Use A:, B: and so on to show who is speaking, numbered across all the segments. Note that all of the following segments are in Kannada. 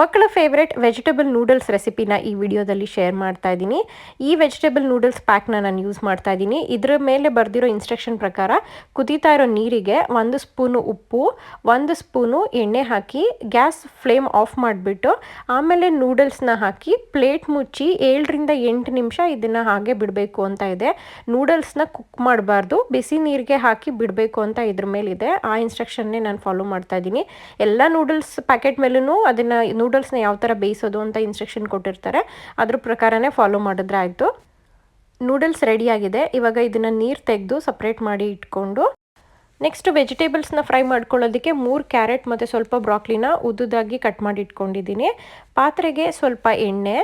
A: ಮಕ್ಕಳ ಫೇವ್ರೆಟ್ ವೆಜಿಟೇಬಲ್ ನೂಡಲ್ಸ್ ರೆಸಿಪಿನ ಈ ವಿಡಿಯೋದಲ್ಲಿ ಶೇರ್ ಮಾಡ್ತಾ ಇದ್ದೀನಿ. ಈ ವೆಜಿಟೇಬಲ್ ನೂಡಲ್ಸ್ ಪ್ಯಾಕ್ನ ನಾನು ಯೂಸ್ ಮಾಡ್ತಾ ಇದ್ದೀನಿ. ಇದರ ಮೇಲೆ ಬರೆದಿರೋ ಇನ್ಸ್ಟ್ರಕ್ಷನ್ ಪ್ರಕಾರ ಕುದೀತಾ ಇರೋ ನೀರಿಗೆ ಒಂದು ಸ್ಪೂನು ಉಪ್ಪು, ಒಂದು ಸ್ಪೂನು ಎಣ್ಣೆ ಹಾಕಿ ಗ್ಯಾಸ್ ಫ್ಲೇಮ್ ಆಫ್ ಮಾಡಿಬಿಟ್ಟು ಆಮೇಲೆ ನೂಡಲ್ಸ್ನ ಹಾಕಿ ಪ್ಲೇಟ್ ಮುಚ್ಚಿ ಏಳರಿಂದ ಎಂಟು ನಿಮಿಷ ಇದನ್ನು ಹಾಗೆ ಬಿಡಬೇಕು ಅಂತ ಇದೆ. ನೂಡಲ್ಸ್ನ ಕುಕ್ ಮಾಡಬಾರ್ದು. ಬಿಸಿ ನೀರಿಗೆ ಹಾಕಿ ಬಿಡಬೇಕು ಅಂತ ಇದ್ರ ಮೇಲಿದೆ. ಆ ಇನ್ಸ್ಟ್ರಕ್ಷನ್ನೇ ನಾನು ಫಾಲೋ ಮಾಡ್ತಾ ಇದ್ದೀನಿ. ಎಲ್ಲ ನೂಡಲ್ಸ್ ಪ್ಯಾಕೆಟ್ ಮೇಲೂ ಅದನ್ನು ನೂಡಲ್ಸ್ನ ಯಾವ ಥರ ಬೇಯಿಸೋದು ಅಂತ ಇನ್ಸ್ಟ್ರಕ್ಷನ್ ಕೊಟ್ಟಿರ್ತಾರೆ. ಅದ್ರ ಪ್ರಕಾರನೇ ಫಾಲೋ ಮಾಡಿದ್ರೆ ಆಯಿತು. ನೂಡಲ್ಸ್ ರೆಡಿಯಾಗಿದೆ ಇವಾಗ ಇದನ್ನು ನೀರು ತೆಗೆದು ಸಪ್ರೇಟ್ ಮಾಡಿ ಇಟ್ಕೊಂಡು ನೆಕ್ಸ್ಟ್ ವೆಜಿಟೇಬಲ್ಸ್ನ ಫ್ರೈ ಮಾಡ್ಕೊಳ್ಳೋದಕ್ಕೆ ಮೂರು ಕ್ಯಾರೆಟ್ ಮತ್ತು ಸ್ವಲ್ಪ ಬ್ರಾಕ್ಲಿನ ಉದ್ದುದಾಗಿ ಕಟ್ ಮಾಡಿ ಇಟ್ಕೊಂಡಿದ್ದೀನಿ. ಪಾತ್ರೆಗೆ ಸ್ವಲ್ಪ ಎಣ್ಣೆ,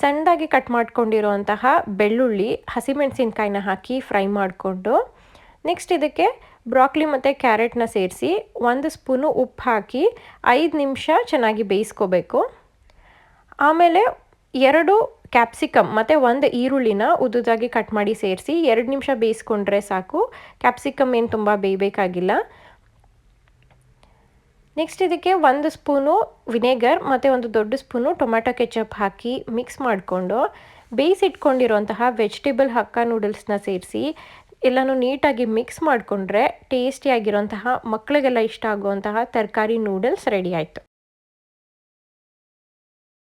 A: ಸಣ್ಣದಾಗಿ ಕಟ್ ಮಾಡ್ಕೊಂಡಿರುವಂತಹ ಬೆಳ್ಳುಳ್ಳಿ, ಹಸಿಮೆಣಸಿನ್ಕಾಯಿನ ಹಾಕಿ ಫ್ರೈ ಮಾಡಿಕೊಂಡು ನೆಕ್ಸ್ಟ್ ಇದಕ್ಕೆ ಬ್ರಾಕ್ಲಿ ಮತ್ತು ಕ್ಯಾರೆಟ್ನ ಸೇರಿಸಿ ಒಂದು ಸ್ಪೂನು ಉಪ್ಪು ಹಾಕಿ ಐದು ನಿಮಿಷ ಚೆನ್ನಾಗಿ ಬೇಯಿಸ್ಕೋಬೇಕು. ಆಮೇಲೆ ಎರಡು ಕ್ಯಾಪ್ಸಿಕಮ್ ಮತ್ತು ಒಂದು ಈರುಳ್ಳಿನ ಉದ್ದುದಾಗಿ ಕಟ್ ಮಾಡಿ ಸೇರಿಸಿ ಎರಡು ನಿಮಿಷ ಬೇಯಿಸ್ಕೊಂಡ್ರೆ ಸಾಕು. ಕ್ಯಾಪ್ಸಿಕಮ್ ಏನು ತುಂಬ ಬೇಯಬೇಕಾಗಿಲ್ಲ. ನೆಕ್ಸ್ಟ್ ಇದಕ್ಕೆ ಒಂದು ಸ್ಪೂನು ವಿನೆಗರ್ ಮತ್ತು ಒಂದು ದೊಡ್ಡ ಸ್ಪೂನು ಟೊಮ್ಯಾಟೊ ಕೆಚಪ್ ಹಾಕಿ ಮಿಕ್ಸ್ ಮಾಡಿಕೊಂಡು ಬೇಯಿಸಿಟ್ಕೊಂಡಿರುವಂತಹ ವೆಜಿಟೇಬಲ್ ಹಕ್ಕ ನೂಡಲ್ಸ್ನ ಸೇರಿಸಿ ಎಲ್ಲನೂ ನೀಟಾಗಿ ಮಿಕ್ಸ್ ಮಾಡಿಕೊಂಡ್ರೆ ಟೇಸ್ಟಿಯಾಗಿರೋಂತಹ ಮಕ್ಕಳಿಗೆಲ್ಲ ಇಷ್ಟ ಆಗುವಂತಹ ತರಕಾರಿ ನೂಡಲ್ಸ್ ರೆಡಿ ಆಯಿತು.